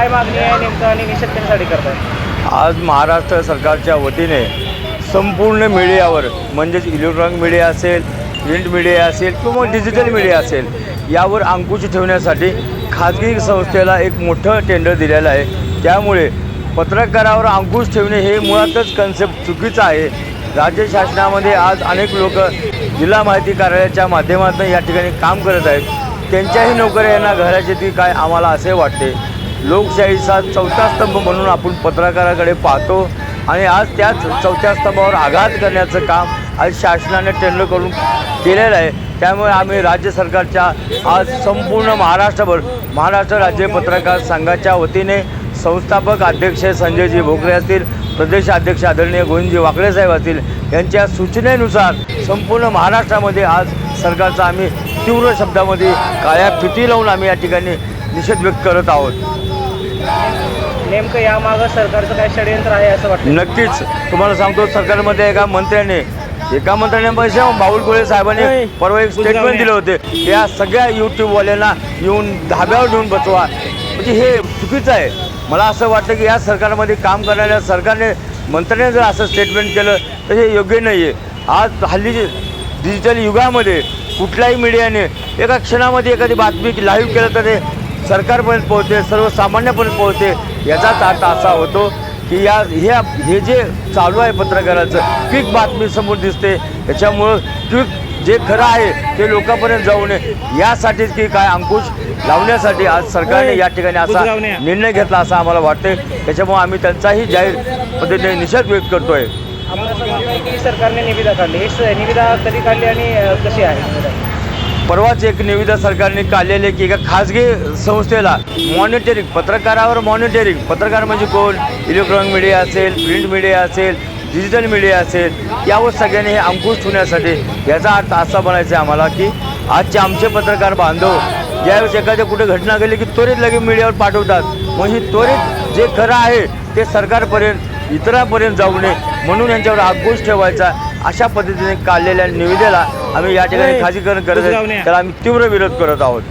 आणि निषेध कशासाठी आज महाराष्ट्र सरकारच्या वतीने संपूर्ण मीडियावर म्हणजेच इलेक्ट्रॉनिक मीडिया असेल प्रिंट मीडिया असेल किंवा डिजिटल मीडिया असेल यावर अंकुश ठेवण्यासाठी खाजगी संस्थेला एक मोठं टेंडर दिलेलं आहे. त्यामुळे पत्रकारावर अंकुश ठेवणे हे मुळातच कन्सेप्ट चुकीचं आहे. राज्य शासनामध्ये आज अनेक लोक जिल्हा माहिती कार्यालयाच्या माध्यमातून या ठिकाणी काम करत आहेत. त्यांच्याही नोकऱ्यांना घराची ती काय आम्हाला असे वाटते? लोकशाहीचा चौथा स्तंभ म्हणून आपण पत्रकाराकडे पाहतो. आणि आज त्याच चौथ्या स्तंभावर आघात करण्याचं काम आज शासनाने टेंडर करून केलेलं आहे. त्यामुळे आम्ही राज्य सरकारच्या आज संपूर्ण महाराष्ट्रभर महाराष्ट्र राज्य पत्रकार संघाच्या वतीने संस्थापक अध्यक्ष संजयजी भोकरे असतील प्रदेशाध्यक्ष आदरणीय गोविंदजी वाकडे साहेब असतील यांच्या सूचनेनुसार संपूर्ण महाराष्ट्रामध्ये आज सरकारचा आम्ही तीव्र शब्दामध्ये काळ्या फिटी लावून आम्ही या ठिकाणी निषेध व्यक्त करत आहोत. नेमकं यामागं सरकारचं काय षडयंत्र आहे असं वाटतं नक्कीच. तुम्हाला सांगतो सरकारमध्ये एका मंत्र्याने एका मंत्र्याने पैसे गोळे साहेबांनी परवा एक स्टेटमेंट दिले होते या सगळ्या यूट्यूबवाल्यांना येऊन धाब्यावर घेऊन बसवा. म्हणजे हे चुकीचं आहे. मला असं वाटतं की या सरकारमध्ये काम करणाऱ्या सरकारने मंत्र्याने जर असं स्टेटमेंट केलं तर हे योग्य नाही आहे आज हल्ली डिजिटल युगामध्ये कुठल्याही मीडियाने एका क्षणामध्ये एखादी बातमी लाईव्ह केलं तर ते सरकारपर्यंत पोहोचते सर्वसामान्यापर्यंत पोहोचते याचाच अर्थ असा होतो की या हे हे जे चालू आहे पत्रकाराचं क्विक बातमी समोर दिसते. त्याच्यामुळं क्विक जे खरं आहे ते लोकांपर्यंत जाऊ नये. यासाठीच की काय अंकुश लावण्यासाठी आज सरकारने या ठिकाणी असा. निर्णय घेतला असं आम्हाला वाटते त्याच्यामुळे आम्ही त्यांचाही जाहीर पद्धतीने निषेध व्यक्त करतोय. सरकारने निविदा काढली. ही निविदा कधी काढली आणि कशी आहे? परवाच एक निविदा सरकारने काढलेली आहे की एका खाजगी संस्थेला मॉनिटरिंग पत्रकारावर मॉनिटरिंग पत्रकार म्हणजे कोण? इलेक्ट्रॉनिक मीडिया असेल प्रिंट मीडिया असेल डिजिटल मीडिया असेल यावर सगळ्यांनी हे अंकुश ठेवण्यासाठी याचा अर्थ असा बनायचा आहे आम्हाला की आजचे आमचे पत्रकार बांधव ज्यावेळेस एखाद्या कुठे घटना घडली की त्वरित लगेच मीडियावर पाठवतात. मग ही त्वरित जे खरं आहे ते सरकारपर्यंत इतरांपर्यंत जाऊ नये. म्हणून यांच्यावर अंकुश ठेवायचा. अशा पद्धतीने काढलेल्या निविदेला आम्ही या ठिकाणी खाजगीकरण करत आहे. त्याला आम्ही तीव्र विरोध करत आहोत.